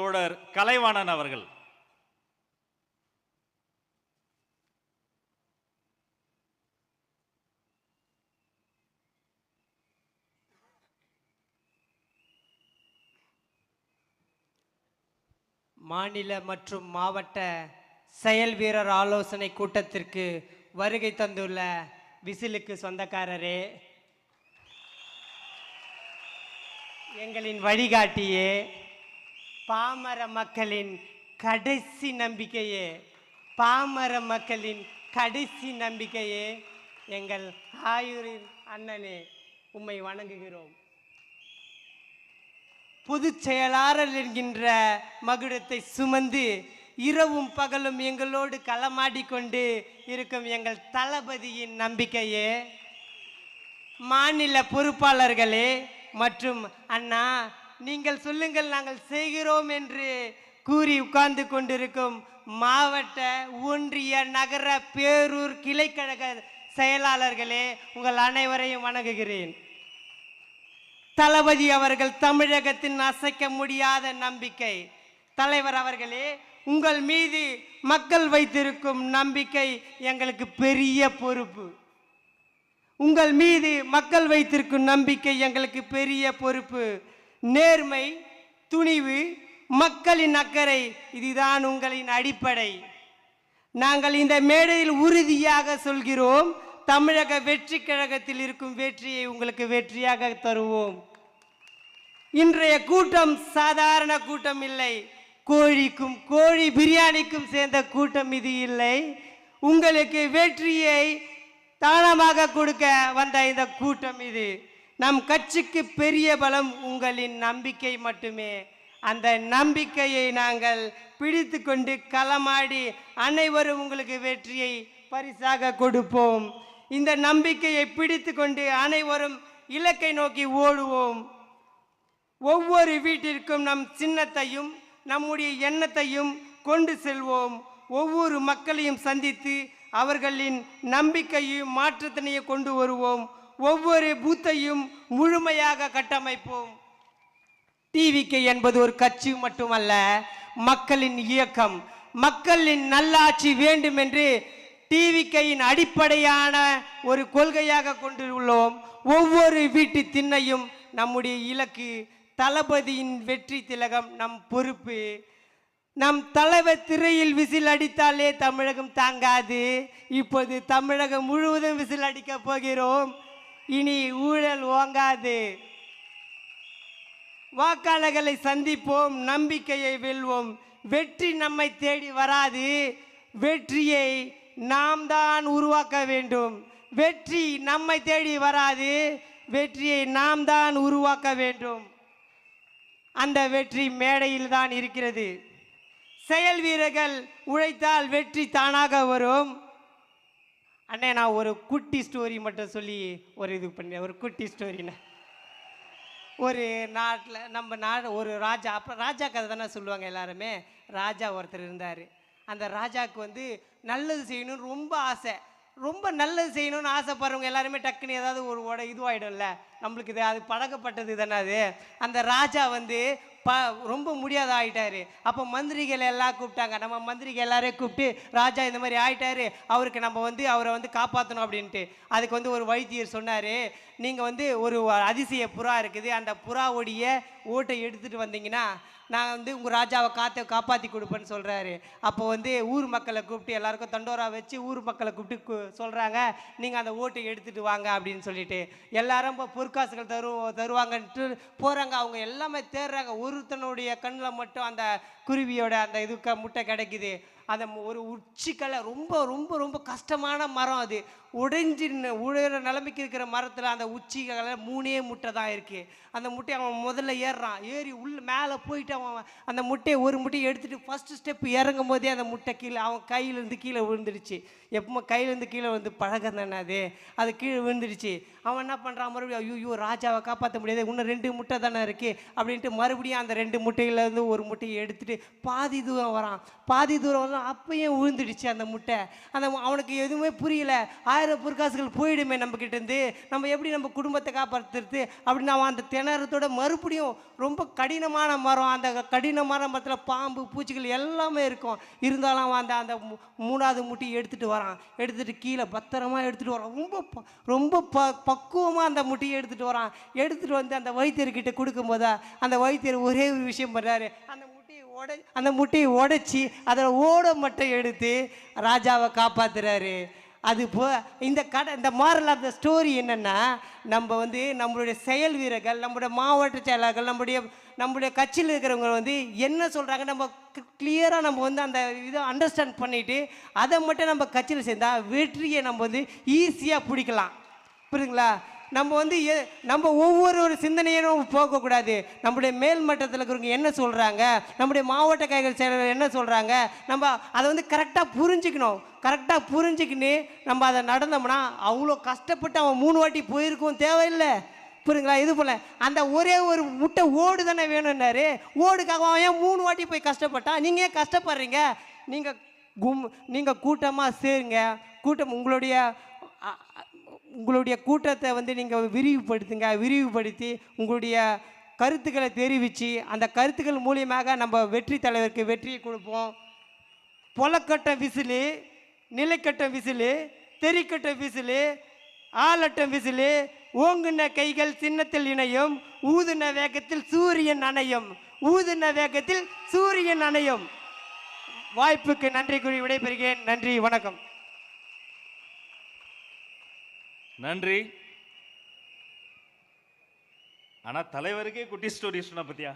தோழர் கலைவாணன் அவர்கள். மாநில மற்றும் மாவட்ட செயல் வீரர் ஆலோசனை கூட்டத்திற்கு வருகை தந்துள்ள விசிலுக்கு சொந்தக்காரரே எங்களின் வழிகாட்டியே பாமர மக்களின் கடைசி நம்பிக்கையே பாமர மக்களின் கடைசி நம்பிக்கையே எங்கள் ஆயூரின் அண்ணனே உம்மை வணங்குகிறோம். பொதுச் செயலாளர் என்கின்ற மகுடத்தை சுமந்து இரவும் பகலும் எங்களோடு களமாடிக்கொண்டு இருக்கும் எங்கள் தளபதியின் நம்பிக்கையே மாநில பொறுப்பாளர்களே மற்றும் அண்ணா நீங்கள் சொல்லுங்கள் நாங்கள் செய்கிறோம் என்று கூறி உட்கார்ந்து கொண்டிருக்கும் மாவட்ட ஒன்றிய நகர பேரூர் கிளைக்கழக செயலாளர்களே உங்கள் அனைவரையும் வணங்குகிறேன். தளபதி அவர்கள் தமிழகத்தின் அசைக்க முடியாத நம்பிக்கை. தலைவர் அவர்களே உங்கள் மீது மக்கள் வைத்திருக்கும் நம்பிக்கை எங்களுக்கு பெரிய பொறுப்பு. உங்கள் மீது மக்கள் வைத்திருக்கும் நம்பிக்கை எங்களுக்கு பெரிய பொறுப்பு. நேர்மை துணிவு மக்களின் அக்கறை இதுதான் உங்களின் அடிப்படை. நாங்கள் இந்த மேடையில் உறுதியாக சொல்கிறோம் தமிழக வெற்றி கழகத்தில் இருக்கும் வெற்றியை உங்களுக்கு வெற்றியாக தருவோம். இன்றைய கூட்டம் சாதாரண கூட்டம் இல்லை கோழிக்கும் கோழி பிரியாணிக்கும் சேர்ந்த கூட்டம் இது இல்லை. உங்களுக்கு வெற்றியை தானமாக கொடுக்க வந்த இந்த கூட்டம் இது. நம் கட்சிக்கு பெரிய பலம் உங்களின் நம்பிக்கை மட்டுமே. அந்த நம்பிக்கையை நாங்கள் பிடித்து கொண்டு களமாடி அனைவரும் உங்களுக்கு வெற்றியை பரிசாக கொடுப்போம். இந்த நம்பிக்கையை பிடித்து கொண்டு அனைவரும் இலக்கை நோக்கி ஓடுவோம். ஒவ்வொரு வீட்டிற்கும் நம் சின்னத்தையும் நம்முடைய எண்ணத்தையும் கொண்டு செல்வோம். ஒவ்வொரு மக்களையும் சந்தித்து அவர்களின் நம்பிக்கையும் மாற்றத்தினையும் கொண்டு வருவோம். ஒவ்வொரு பூத்தையும் முழுமையாக கட்டமைப்போம். டிவிகே என்பது ஒரு கட்சி மட்டுமல்ல மக்களின் இயக்கம். மக்களின் நல்லாட்சி வேண்டும் என்று டிவிக்கையின் அடிப்படையான ஒரு கொள்கையாக கொண்டுள்ளோம். ஒவ்வொரு வீட்டு திண்ணையும் நம்முடைய இலக்கு தளபதியின் வெற்றி திலகம் நம் பொறுப்பு. நம் தலைவர் திரையில் விசில் அடித்தாலே தமிழகம் தாங்காது. இப்போது தமிழகம் முழுவதும் விசில் அடிக்க போகிறோம். இனி ஊழல் ஓங்காது. வாக்காளர்களை சந்திப்போம் நம்பிக்கையை வெல்வோம். வெற்றி நம்மை தேடி வராது. வெற்றியை நாம் தான் உருவாக்க வேண்டும். வெற்றி நம்மை தேடி வராது. வெற்றியை நாம் தான் உருவாக்க வேண்டும். அந்த வெற்றி மேடையில் தான் இருக்கிறது. செயல் வீரர்கள் உழைத்தால் வெற்றி தானாக வரும். அண்ணே நான் ஒரு குட்டி ஸ்டோரி மட்டும் சொல்லி ஒரு இது பண்ணேன் ஒரு குட்டி ஸ்டோரின்னு ஒரு நாட்டில் நம்ம நாடு ஒரு ராஜா அப்புறம் ராஜா கதை தானே சொல்லுவாங்க எல்லாருமே. ராஜா ஒருத்தர் இருந்தார். அந்த ராஜாவுக்கு வந்து நல்லது செய்யணும்னு ரொம்ப ஆசை. ரொம்ப நல்லது செய்யணும்னு ஆசைப்படுறவங்க எல்லாருமே டக்குன்னு ஏதாவது ஒரு உட இதுவாகிடும்ல நம்மளுக்கு இது அது பழக்கப்பட்டது தானே அது? அந்த ராஜா வந்து ப ரொம்ப முடியாத ஆகிட்டாரு அப்போ மந்திரிகள் எல்லாம் கூப்பிட்டாங்க. நம்ம மந்திரிகள் எல்லாரையும் கூப்பிட்டு ராஜா இந்த மாதிரி ஆகிட்டாரு அவருக்கு நம்ம வந்து அவரை வந்து காப்பாற்றணும் அப்படின்ட்டு. அதுக்கு வந்து ஒரு வைத்தியர் சொன்னார். நீங்கள் வந்து ஒரு அதிசய புறா இருக்குது. அந்த புறாவுடைய ஓட்டை எடுத்துகிட்டு வந்தீங்கன்னா நான் வந்து உங்கள் ராஜாவை காத்து காப்பாற்றி கொடுப்பேன்னு சொல்கிறாரு அப்போ வந்து ஊர் மக்களை கூப்பிட்டு எல்லாருக்கும் தண்டோரா வச்சு ஊர் மக்களை கூப்பிட்டு சொல்கிறாங்க நீங்கள் அந்த ஓட்டை எடுத்துகிட்டு வாங்க அப்படின்னு சொல்லிட்டு. எல்லாரும் இப்போ பொற்காசுகள் தரு தருவாங்கன்ட்டு போகிறாங்க அவங்க எல்லாமே தேடுறாங்க. ஒருத்தனுடைய கண்ணில் மட்டும் அந்த குருவியோட அந்த இதுக்க முட்டை கிடைக்குது. அந்த ஒரு உச்சிக்கலை ரொம்ப ரொம்ப ரொம்ப கஷ்டமான மரம் அது. உடைஞ்சி ந- உழையிற நிலைமைக்கு இருக்கிற மரத்தில் அந்த உச்சிக்கலை மூணே முட்டை தான் இருக்குது அந்த முட்டையை அவன் முதல்ல ஏறுறான். ஏறி உள்ள மேலே போயிட்டு அவன் அந்த முட்டையை ஒரு முட்டையை எடுத்துகிட்டு ஃபஸ்ட்டு ஸ்டெப் இறங்கும் போதே அந்த முட்டை கீழே அவன் கையிலேருந்து கீழே விழுந்துடுச்சு. எப்பவுமே கையிலேருந்து கீழே வந்து பழகம் தானே அது? அது கீழே விழுந்துடுச்சு. அவன் என்ன பண்ணுறான் மறுபடியும் ஐயோ ராஜாவை காப்பாற்ற முடியாது. இன்னும் ரெண்டு முட்டை தானே இருக்குது அப்படின்ட்டு மறுபடியும் அந்த ரெண்டு முட்டையிலேருந்து ஒரு முட்டையை எடுத்துகிட்டு பாதி தூரம் வரான். பாதி தூரம் வந்து அப்பயும் விழுந்துடுச்சு அந்த முட்டை. அந்த அவனுக்கு எதுவுமே புரியல. ஆயிரம் பொற்காசுகள் போயிடுமே நம்மக்கிட்டேருந்து நம்ம எப்படி நம்ம குடும்பத்தை காப்பாற்றுறது அப்படின்னு அவன் அந்த திணறத்தோட மறுபடியும் ரொம்ப கடினமான மரம் அந்த கடினமான மரத்தில் பாம்பு பூச்சிகள் எல்லாமே இருக்கும். இருந்தாலும் அவன் அந்த அந்த மூணாவது முட்டையை எடுத்துகிட்டு வரான். எடுத்துகிட்டு கீழே பத்திரமா எடுத்துகிட்டு வரான். ரொம்ப ப- ரொம்ப ப பக்குவமாக அந்த முட்டையை எடுத்துகிட்டு வரான். எடுத்துகிட்டு வந்து அந்த வைத்தியர்கிட்ட கொடுக்கும்போது அந்த வைத்தியர் ஒரே ஒரு விஷயம் பண்ணுறாரு அந்த உடை அந்த முட்டையை உடைச்சி அதில் ஓட மட்டும் எடுத்து ராஜாவை காப்பாற்றுறாரு அது போ இந்த கடை இந்த மாரல் ஆஃப் த ஸ்டோரி என்னென்னா நம்ம வந்து நம்மளுடைய செயல் வீரர்கள் நம்மளுடைய மாவட்ட செயலாளர்கள் நம்முடைய நம்முடைய கட்சியில் இருக்கிறவங்க வந்து என்ன சொல்கிறாங்க நம்ம கிளியராக நம்ம வந்து அந்த இதை அண்டர்ஸ்டாண்ட் பண்ணிவிட்டு அதை மட்டும் நம்ம கட்சியில் சேர்ந்தால் வெற்றியை நம்ம வந்து ஈஸியாக பிடிக்கலாம். புரியுதுங்களா? நம்ம வந்து எ- நம்ம ஒவ்வொரு ஒரு சிந்தனையும் போகக்கூடாது. நம்முடைய மேல் மட்டத்தில் இருக்கிறவங்க என்ன சொல்கிறாங்க நம்முடைய மாவட்ட கைகள் செயலர் என்ன சொல்கிறாங்க நம்ம அதை வந்து கரெக்டாக புரிஞ்சுக்கணும். கரெக்டாக புரிஞ்சுக்கின்னு நம்ம அதை நடந்தோம்னா அவ்வளோ கஷ்டப்பட்டு அவன் மூணு வாட்டி போயிருக்கும் தேவையில்லை. புரியுங்களா இது போல அந்த ஒரே ஒரு முட்டை ஓடு தானே வேணும்னாரு. ஓடுக்காக அவன் ஏன் மூணு வாட்டி போய் கஷ்டப்பட்டான்? நீங்கள் ஏன் கஷ்டப்படுறீங்க? நீங்கள் கும் நீங்கள் கூட்டமாக சேருங்க. கூட்டம் உங்களுடைய உங்களுடைய கூட்டத்தை வந்து நீங்கள் விரிவுபடுத்துங்க விரிவுபடுத்தி உங்களுடைய கருத்துக்களை தெரிவித்து அந்த கருத்துக்கள் மூலியமாக நம்ம வெற்றி தலைவருக்கு வெற்றியை கொடுப்போம். பொலக்கட்ட விசிலு நிலைக்கட்ட விசிலு தெரிக்கட்ட விசிலு ஆலட்டம் விசிலு ஓங்குன கைகள் சின்னத்தில் இணையும் ஊதுன வேகத்தில் சூரியன் அணையும் ஊதுன வேகத்தில் சூரியன் அணையும். வாய்ப்புக்கு நன்றி கூறி விடைபெறுகிறேன். நன்றி வணக்கம். நன்றி. ஆனால் தலைவருக்கே குட்டி ஸ்டோரி சொன்ன பத்தியா?